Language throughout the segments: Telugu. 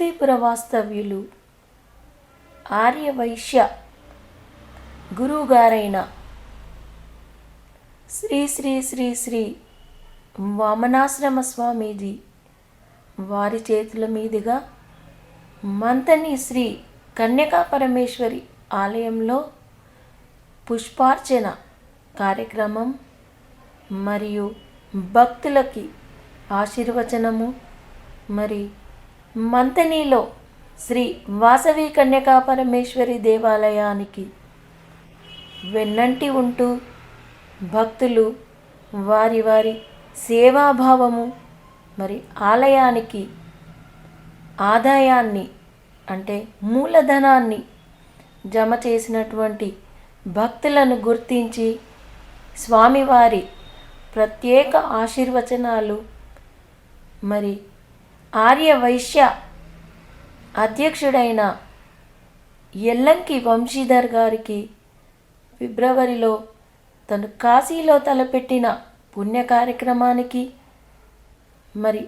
వసుదేపుర వాస్తవ్యులు ఆర్యవైశ్య గురువుగారైన శ్రీ శ్రీ శ్రీ శ్రీ వామనాశ్రమ స్వామీజీ వారి చేతుల మీదుగా మంతని శ్రీ కన్యకా పరమేశ్వరి ఆలయంలో పుష్పార్చన కార్యక్రమం మరియు భక్తులకి ఆశీర్వచనము మరి మంతనీలో శ్రీ వాసవి కన్యకా పరమేశ్వరి దేవాలయానికి వెన్నంటి ఉంటూ భక్తులు వారి వారి సేవాభావము మరి ఆలయానికి ఆదాయాన్ని అంటే మూలధనాన్ని జమ చేసినటువంటి భక్తులను గుర్తించి స్వామివారి ప్రత్యేక ఆశీర్వచనాలు మరి ఆర్య వైశ్య అధ్యక్షుడైన ఎల్లంకి వంశీధర్ గారికి ఫిబ్రవరిలో తను కాశీలో తలపెట్టిన పుణ్య కార్యక్రమానికి మరి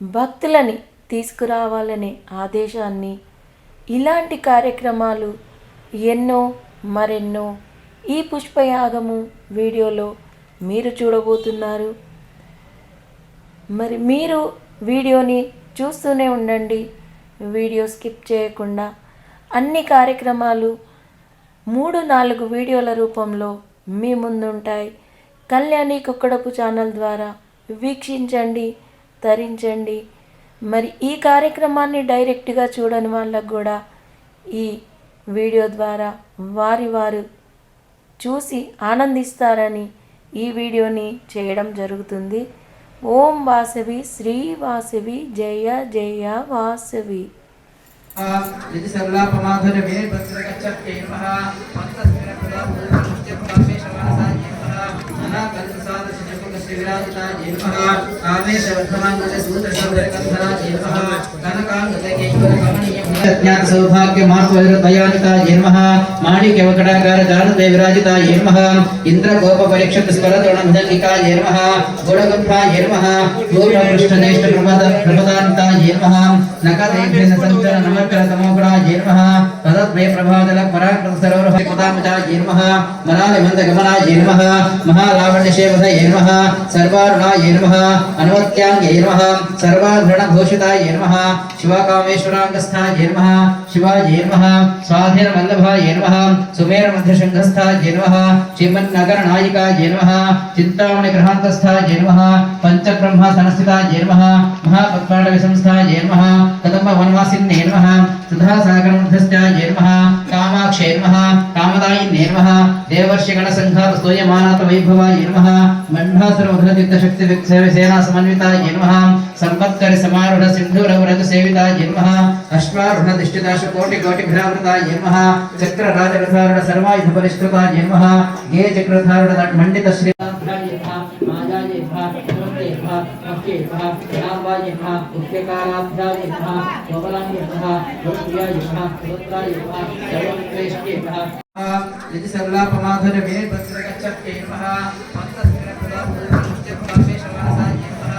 భక్తులని తీసుకురావాలనే ఆదేశాన్ని ఇలాంటి కార్యక్రమాలు ఎన్నో మరెన్నో ఈ పుష్పయాగము వీడియోలో మీరు చూడబోతున్నారు. మరి మీరు వీడియోని చూస్తూనే ఉండండి. వీడియో స్కిప్ చేయకుండా అన్ని కార్యక్రమాలు మూడు నాలుగు వీడియోల రూపంలో మీ ముందుంటాయి. కళ్యాణి కుక్కడపు ఛానల్ ద్వారా వీక్షించండి తరించండి. మరి ఈ కార్యక్రమాన్ని డైరెక్ట్గా చూడని వాళ్ళకు కూడా ఈ వీడియో ద్వారా వారి వారు చూసి ఆనందిస్తారని ఈ వీడియోని చేయడం జరుగుతుంది. ఓం వాసవి శ్రీ వాసవి జయ జయ వాసవి यदि सर्वलापमाधुर्य मे भद्रगच्छते नमः पन्तस्मिन प्रदा पूर्णस्य प्रदामे ज्ञात सौभाग्य मातुर दयानिता येन्म माणिक्य वकटाकार जानते विराजिता येन्म इंद्र गोप परीक्षित स्वर द्रोण भुजंगिका येन्म गुणगुप्ता येन्म दूर पृष्ठ नेष्ठ प्रमद प्रमदानिता येन्म नकदेभ्यन संचर नमकर तमोगुणा येन्म तदत्मय प्रभाजल पराक्रम सरोवर कृतामजा येन्म मनालि मंद गमना येन्म महालावण्य शेवस येन्म सर्वारुणा येन्म अनवत्यांग येन्म सर्वाभरण घोषिता येन्म शिवकामेश्वरांगस्था येन्म शिवाये नमः। स्वाधीनवल्लभाये नमः। सुमेरमध्यशङ्खस्थाये नमः। श्रीमन्नगरनायिकाये नमः। चिन्तामणिग्रहान्तस्थाये नमः। पञ्चब्रह्मासनस्थिताये नमः। महापत्पाडविसंस्थाये नमः। कदम्बवनवासिन्ये नमः। सुधासागरमध्यस्थाये नमः। కామాక్షే కామదాయి నేర్మ దేవర్షిగణ సంఘాత స్తోయమానాత వైభవాయ నమ మండాసుర మధురతిక్త శక్తి సేనా సమన్వితాయ నమ సంపత్కరి సమారుఢ సింధూర వ్రత అశ్వారుఢ దిష్టిదాశ కోటి కోటి చక్ర సర్వాయుధ గే చక్రధారుడ మండిత శ్రీ आक्षेपः जनाम्बायुः मुख्यकाराभ्यायुः गोपलायुः लोक्रियायुः सुभद्रायुः सर्वक्लेष्येपः यदि सर्वलापमाधुर मे पत्रकच्छेपः पत्रस्थिरप्रदापदुष्टिप्रदापेशमासायेपः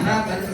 अनाकल्प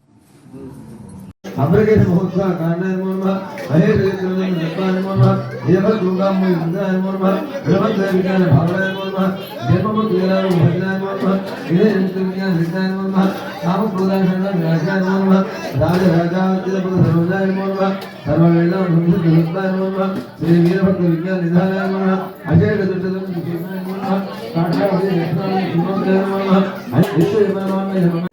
అమృగేశ మహోత్సవ కారణాయ నమో నమః మహేష విక్రమణ దేవ దుర్గామ్మ ఇంద్రాయ నమో నమః భావనాయ నమో నమః క్రీడాయ భజనాయ నమో నమః ఇదే ఎంత విజ్ఞాన విజ్ఞాన నమో నమః సర్వజాయ నమో నమః దుర్గాయ శ్రీ విజ్ఞాన నిధానాయ అజయ విశ్వ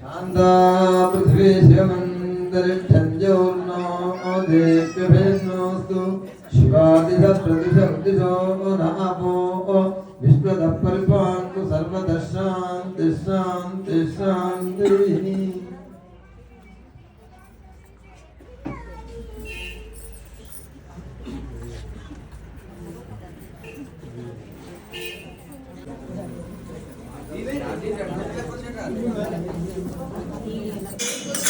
शान्ता पृथ्वी शिवमन्तरिक्षञ्जोर्नो देव्यभेन्नोऽस्तु शिवादिशप्रतिशब्दिशो नापो विश्वतः परिपान्तु सर्वतः शान्तिः शान्तिः Thank you.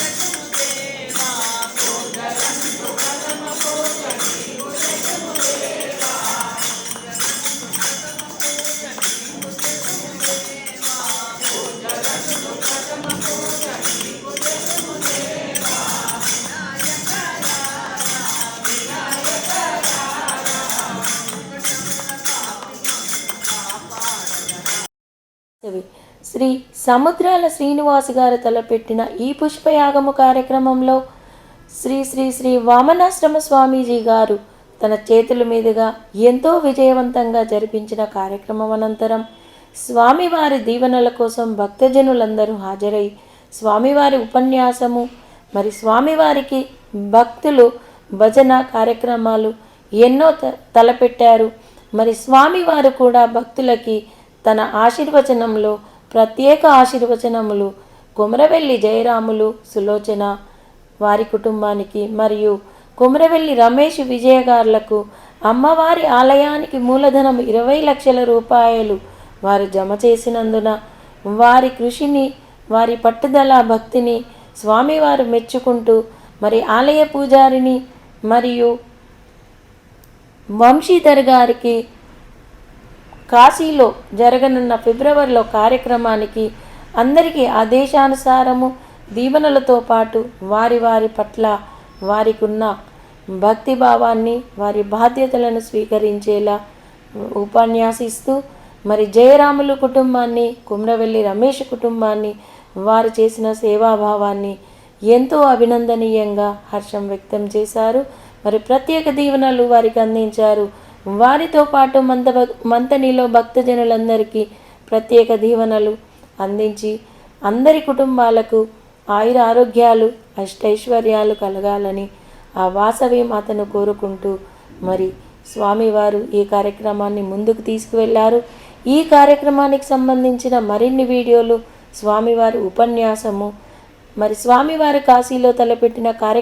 సముద్రాల శ్రీనివాస్ గారు తలపెట్టిన ఈ పుష్పయాగము కార్యక్రమంలో శ్రీ శ్రీ శ్రీ వామనాశ్రమ స్వామీజీ గారు తన చేతుల మీదుగా ఎంతో విజయవంతంగా జరిపించిన కార్యక్రమం అనంతరం స్వామివారి దీవెనల కోసం భక్తజనులందరూ హాజరై స్వామివారి ఉపన్యాసము మరి స్వామివారికి భక్తులు భజన కార్యక్రమాలు ఎన్నో త- తలపెట్టారు. మరి స్వామివారు కూడా భక్తులకి తన ఆశీర్వచనంలో ప్రత్యేక ఆశీర్వచనములు. కొమరవెల్లి జయరాములు సులోచన వారి కుటుంబానికి మరియు కుమరవెల్లి రమేష్ విజయ గారులకు అమ్మవారి ఆలయానికి మూలధనం ఇరవై లక్షల రూపాయలు వారు జమ చేసినందున వారి కృషిని వారి పట్టుదల భక్తిని స్వామివారు మెచ్చుకుంటూ మరి ఆలయ పూజారిని మరియు వంశీధర్ గారికి కాశీలో జరగనున్న ఫిబ్రవరిలో కార్యక్రమానికి అందరికీ ఆదేశానుసారము దీవెనలతో పాటు వారి వారి పట్ల వారికున్న భక్తిభావాన్ని భక్తి భావాన్ని వారి బాధ్యతలను స్వీకరించేలా ఉపన్యాసిస్తూ మరి జయరాములు కుటుంబాన్ని కుమ్రవెల్లి రమేష్ కుటుంబాన్ని వారు చేసిన సేవాభావాన్ని ఎంతో అభినందనీయంగా హర్షం వ్యక్తం చేశారు. మరి ప్రత్యేక దీవెనలు వారికి అందించారు. వారితో పాటు మంత మంతనిలో భక్తజనులందరికీ ప్రత్యేక దీవెనలు అందించి అందరి కుటుంబాలకు ఆయుర ఆరోగ్యాలు అష్టైశ్వర్యాలు కలగాలని ఆ వాసవి మాతను కోరుకుంటూ మరి స్వామివారు ఈ కార్యక్రమాన్ని ముందుకు తీసుకువెళ్ళారు ఈ కార్యక్రమానికి సంబంధించిన మరిన్ని వీడియోలు స్వామివారి ఉపన్యాసము మరి స్వామివారి కాశీలో తలపెట్టిన కార్యక్రమం